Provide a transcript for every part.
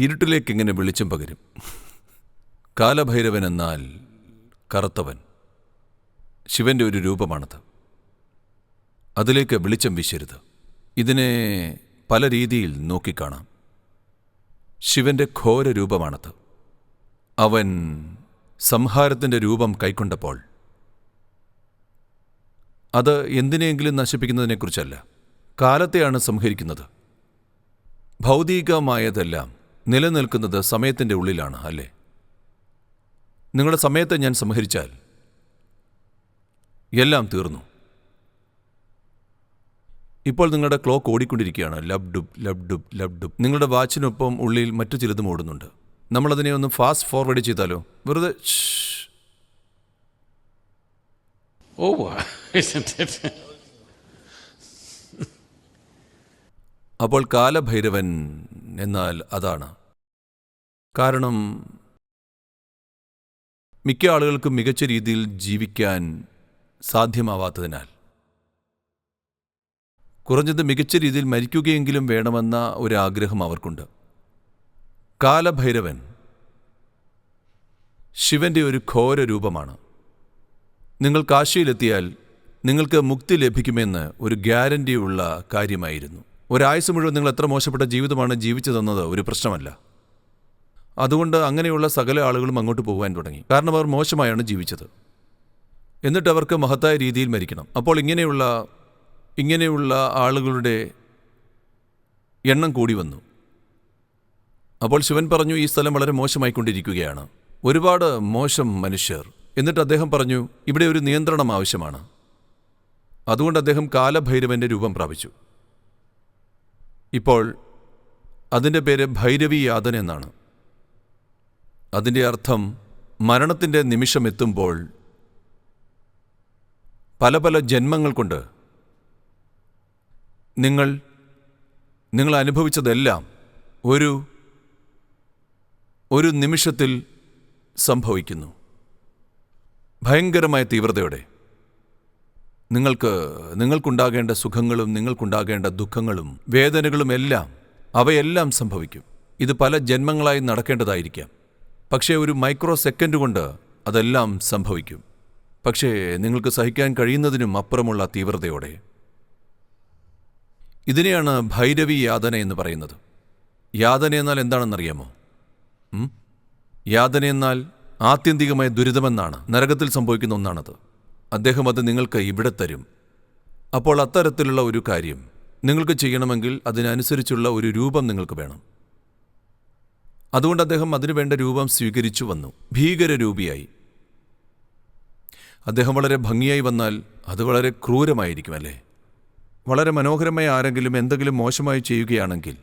ഇരുട്ടിലേക്ക് എങ്ങനെ വെളിച്ചം പകരും? കാലഭൈരവൻ എന്നാൽ കറുത്തവൻ. ശിവന്റെ ഒരു രൂപമാണത്. അതിലേക്ക് വെളിച്ചം വീശരുത്. ഇതിനെ പല രീതിയിൽ നോക്കിക്കാണാം. ശിവന്റെ ഘോര രൂപമാണത്. അവൻ സംഹാരത്തിന്റെ രൂപം കൈക്കൊണ്ടപ്പോൾ. അത് എന്തിനെങ്കിലും നശിപ്പിക്കുന്നതിനെക്കുറിച്ചല്ല. കാലത്തെയാണ് സംഹരിക്കുന്നത്. ഭൗതികമായതെല്ലാം നിലനിൽക്കുന്നത് സമയത്തിന്റെ ഉള്ളിലാണ് അല്ലേ? നിങ്ങളുടെ സമയത്തെ ഞാൻ സംഹരിച്ചാൽ എല്ലാം തീർന്നു. ഇപ്പോൾ നിങ്ങളുടെ ക്ലോക്ക് ഓടിക്കൊണ്ടിരിക്കുകയാണ്. ലബ് ഡുബ് ലബ് ഡുബ് ലബ് ഡുബ്. നിങ്ങളുടെ വാച്ചിനൊപ്പം ഉള്ളിൽ മറ്റു ചിലതും ഓടുന്നുണ്ട്. നമ്മളതിനെ ഒന്ന് ഫാസ്റ്റ് ഫോർവേഡ് ചെയ്താലോ? വെറുതെ it? അപ്പോൾ കാലഭൈരവൻ എന്നാൽ അതാണ്. കാരണം മിക്ക ആളുകൾക്കും മികച്ച രീതിയിൽ ജീവിക്കാൻ സാധ്യമാവാത്തതിനാൽ. കുറഞ്ഞത് മികച്ച രീതിയിൽ മരിക്കുകയെങ്കിലും വേണമെന്ന ഒരാഗ്രഹം അവർക്കുണ്ട്. കാലഭൈരവൻ ശിവന്റെ ഒരു ഘോര രൂപമാണ് നിങ്ങൾ കാശിയിലെത്തിയാൽ നിങ്ങൾക്ക് മുക്തി ലഭിക്കുമെന്ന് ഒരു ഗ്യാരന്റിയുള്ള കാര്യമായിരുന്നു. ഒരായുസ് മുഴുവൻ നിങ്ങൾ എത്ര മോശപ്പെട്ട ജീവിതമാണ് ജീവിച്ചു തന്നത് ഒരു പ്രശ്നമല്ല. അതുകൊണ്ട് അങ്ങനെയുള്ള സകല ആളുകളും അങ്ങോട്ട് പോകാൻ തുടങ്ങി. കാരണം അവർ മോശമായാണ് ജീവിച്ചത്. എന്നിട്ട് അവർക്ക് മഹത്തായ രീതിയിൽ മരിക്കണം. അപ്പോൾ ഇങ്ങനെയുള്ള ഇങ്ങനെയുള്ള ആളുകളുടെ എണ്ണം കൂടി വന്നു. അപ്പോൾ ശിവൻ പറഞ്ഞു ഈ സ്ഥലം വളരെ മോശമായിക്കൊണ്ടിരിക്കുകയാണ്. ഒരുപാട് മോശം മനുഷ്യർ. എന്നിട്ട് അദ്ദേഹം പറഞ്ഞു ഇവിടെ ഒരു നിയന്ത്രണം ആവശ്യമാണ്. അതുകൊണ്ട് അദ്ദേഹം കാലഭൈരവന്റെ രൂപം പ്രാപിച്ചു. ഇപ്പോൾ അതിന്റെ പേര് ഭൈരവി യാതന എന്നാണ്. അതിന്റെ അർത്ഥം മരണത്തിന്റെ നിമിഷമെത്തുമ്പോൾ പല പല ജന്മങ്ങൾ കൊണ്ട് നിങ്ങൾ നിങ്ങൾ അനുഭവിച്ചതെല്ലാം ഒരു ഒരു നിമിഷത്തിൽ സംഭവിക്കുന്നു. ഭയങ്കരമായ തീവ്രതയോടെ. നിങ്ങൾക്ക് നിങ്ങൾക്കുണ്ടാകേണ്ട സുഖങ്ങളും നിങ്ങൾക്കുണ്ടാകേണ്ട ദുഃഖങ്ങളും വേദനകളും എല്ലാം അവയെല്ലാം സംഭവിക്കും. ഇത് പല ജന്മങ്ങളായി നടക്കേണ്ടതായിരിക്കാം. പക്ഷേ ഒരു മൈക്രോ സെക്കൻഡ് കൊണ്ട് അതെല്ലാം സംഭവിക്കും. പക്ഷേ നിങ്ങൾക്ക് സഹിക്കാൻ കഴിയുന്നതിനും അപ്പുറമുള്ള തീവ്രതയോടെ. ഇതിനെയാണ് ഭൈരവി യാതന എന്ന് പറയുന്നത്. യാതന എന്നാൽ എന്താണെന്നറിയാമോ? യാതന എന്നാൽ ആത്യന്തികമായ ദുരിതമെന്നാണ് നരകത്തിൽ സംഭവിക്കുന്ന ഒന്നാണത്. അദ്ദേഹം അത് നിങ്ങൾക്ക് ഇവിടെ തരും. അപ്പോൾ അത്തരത്തിലുള്ള ഒരു കാര്യം നിങ്ങൾക്ക് ചെയ്യണമെങ്കിൽ അതിനനുസരിച്ചുള്ള ഒരു രൂപം നിങ്ങൾക്ക് വേണം. അതുകൊണ്ട് അദ്ദേഹം അതിനുവേണ്ട രൂപം സ്വീകരിച്ചു വന്നു. ഭീകരരൂപിയായി. അദ്ദേഹം വളരെ ഭംഗിയായി വന്നാൽ അത് വളരെ ക്രൂരമായിരിക്കും അല്ലേ? വളരെ മനോഹരമായി ആരെങ്കിലും എന്തെങ്കിലും മോശമായി ചെയ്യുകയാണെങ്കിൽ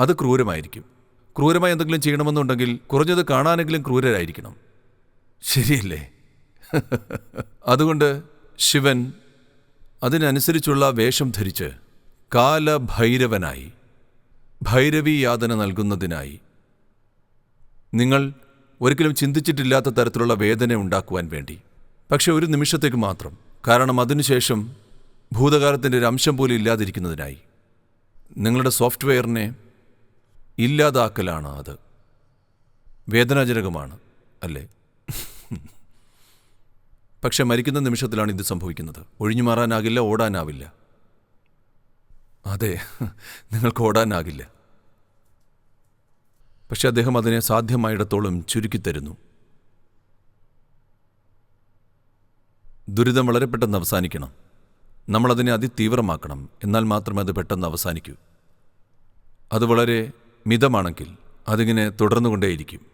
അത് ക്രൂരമായിരിക്കും. ക്രൂരമായി എന്തെങ്കിലും ചെയ്യണമെന്നുണ്ടെങ്കിൽ കുറഞ്ഞത് കാണാനെങ്കിലും ക്രൂരരായിരിക്കണം. ശരിയല്ലേ? അതുകൊണ്ട് ശിവൻ അതിനനുസരിച്ചുള്ള വേഷം ധരിച്ച് കാലഭൈരവനായി ഭൈരവി യാതന നൽകുന്നതിനായി നിങ്ങൾ ഒരിക്കലും ചിന്തിച്ചിട്ടില്ലാത്ത തരത്തിലുള്ള വേദന ഉണ്ടാക്കുവാൻ വേണ്ടി. പക്ഷെ ഒരു നിമിഷത്തേക്ക് മാത്രം. കാരണം അതിനുശേഷം ഭൂതകാലത്തിന്റെ ഒരു അംശം പോലും ഇല്ലാതിരിക്കുന്നതിനായി. നിങ്ങളുടെ സോഫ്റ്റ്വെയറിനെ ഇല്ലാതാക്കലാണ് അത്. വേദനാജനകമാണ് അല്ലേ? പക്ഷെ മരിക്കുന്ന നിമിഷത്തിലാണ് ഇത് സംഭവിക്കുന്നത്. ഒഴിഞ്ഞു മാറാനാകില്ല ഓടാനാവില്ല. അതെ നിങ്ങൾക്ക് ഓടാനാകില്ല. പക്ഷെ അദ്ദേഹം അതിനെ സാധ്യമായിടത്തോളം ചുരുക്കിത്തരുന്നു ദുരിതം വളരെ പെട്ടെന്ന് അവസാനിക്കണം. നമ്മളതിനെ അതിതീവ്രമാക്കണം. എന്നാൽ മാത്രമേ അത് പെട്ടെന്ന് അവസാനിക്കൂ. അത് വളരെ മിതമാണെങ്കിൽ അതിങ്ങനെ തുടർന്നുകൊണ്ടേയിരിക്കും.